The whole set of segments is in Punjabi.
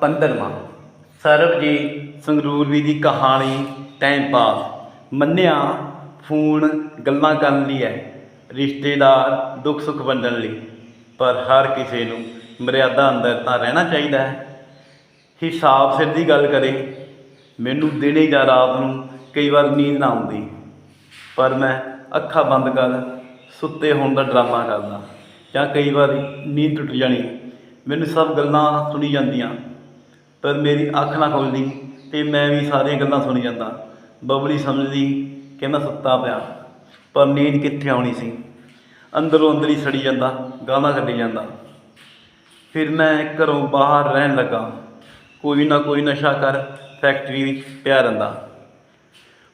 ਪੰਦਰਵਾਂ। ਸਰਬਜੀਤ ਸੰਗਰੂਰਵੀ ਦੀ ਕਹਾਣੀ ਟਾਈਮ ਪਾਸ ਮੰਨਿਆ ਫੋਨ ਗੱਲਾਂ ਕਰਨ ਲਈ ਹੈ, ਰਿਸ਼ਤੇਦਾਰ ਦੁੱਖ ਸੁੱਖ ਵੰਡਣ ਲਈ। ਪਰ ਹਰ ਕਿਸੇ ਨੂੰ ਮਰਿਆਦਾ ਅੰਦਰ ਤਾਂ ਰਹਿਣਾ ਚਾਹੀਦਾ ਹੈ। ਹਿਸਾਬ ਸਿਰ ਦੀ ਗੱਲ ਕਰੇ, ਮੈਨੂੰ ਦਿਨੇ ਜਾਂ ਰਾਤ ਨੂੰ ਕਈ ਵਾਰ ਨੀਂਦ ਨਾ ਆਉਂਦੀ। ਪਰ ਮੈਂ ਅੱਖਾਂ ਬੰਦ ਕਰ, ਸੁੱਤੇ ਹੋਣ ਦਾ ਡਰਾਮਾ ਕਰਦਾ। ਜਾਂ ਕਈ ਵਾਰੀ ਨੀਂਦ ਟੁੱਟ ਜਾਣੀ। ਮੈਨੂੰ ਸਭ ਗੱਲਾਂ ਸੁਣੀ ਜਾਂਦੀਆਂ, ਪਰ ਮੇਰੀ ਅੱਖ ਨਾ ਖੁੱਲਦੀ ਤੇ ਮੈਂ ਵੀ ਸਾਰੀਆਂ ਗੱਲਾਂ ਸੁਣੀ ਜਾਂਦਾ। ਬਬਲੀ ਸਮਝਦੀ ਕਿ ਮੈਂ ਸੁੱਤਾ ਪਿਆ, ਪਰ ਨੀਂਦ ਕਿੱਥੇ ਆਉਣੀ ਸੀ? ਅੰਦਰੋਂ ਅੰਦਰ ਹੀ ਸੜੀ ਜਾਂਦਾ, ਗਾਲਾਂ ਕੱਢੀ ਜਾਂਦਾ। ਫਿਰ ਮੈਂ ਘਰੋਂ ਬਾਹਰ ਰਹਿਣ ਲੱਗਾ। ਕੋਈ ਨਾ ਕੋਈ ਨਸ਼ਾ ਕਰ ਫੈਕਟਰੀ ਵਿੱਚ ਪਿਆ ਰਹਿੰਦਾ।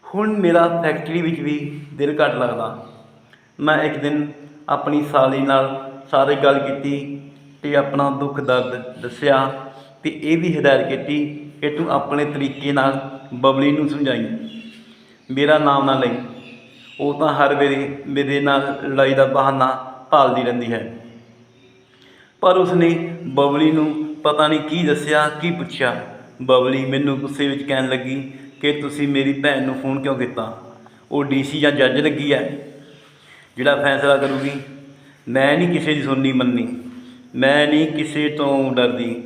ਹੁਣ ਮੇਰਾ ਫੈਕਟਰੀ ਵਿੱਚ ਵੀ ਦਿਲ ਘੱਟ ਲੱਗਦਾ। ਮੈਂ ਇੱਕ ਦਿਨ ਆਪਣੀ ਸਾਲੀ ਨਾਲ ਸਾਰੇ ਗੱਲ ਕੀਤੀ ਤੇ ਆਪਣਾ ਦੁੱਖ ਦਰਦ ਦੱਸਿਆ ਤੇ ਇਹ ਵੀ ਹਦਾਇਤ ਕੀਤੀ ਕਿ ਤੂੰ ਆਪਣੇ ਤਰੀਕੇ ਨਾਲ ਬਬਲੀ ਨੂੰ ਸਮਝਾਈ। ਮੇਰਾ ਨਾਮ ਨਾ ਲਈ। ਉਹ ਤਾਂ ਹਰ ਵੇਲੇ ਮੇਰੇ ਨਾਲ ਲੜਾਈ ਦਾ ਬਹਾਨਾ ਭਾਲਦੀ ਰਹਿੰਦੀ ਹੈ। ਪਰ ਉਸਨੇ ਬਬਲੀ ਨੂੰ ਪਤਾ ਨਹੀਂ ਕੀ ਦੱਸਿਆ, ਕੀ ਪੁੱਛਿਆ। ਬਬਲੀ ਮੈਨੂੰ ਗੁੱਸੇ ਵਿੱਚ ਕਹਿਣ ਲੱਗੀ ਕਿ ਤੁਸੀਂ ਮੇਰੀ ਭੈਣ ਨੂੰ ਫੋਨ ਕਿਉਂ ਕੀਤਾ? ਉਹ ਡੀਸੀ ਜਾਂ ਜੱਜ ਲੱਗੀ ਹੈ। ਜਿਹੜਾ ਫੈਸਲਾ ਕਰੂਗੀ, ਮੈਂ ਨਹੀਂ ਕਿਸੇ ਦੀ ਸੁਣਨੀ ਮੰਨੀ ਮੈਂ ਨਹੀਂ ਕਿਸੇ ਤੋਂ ਡਰਦੀ।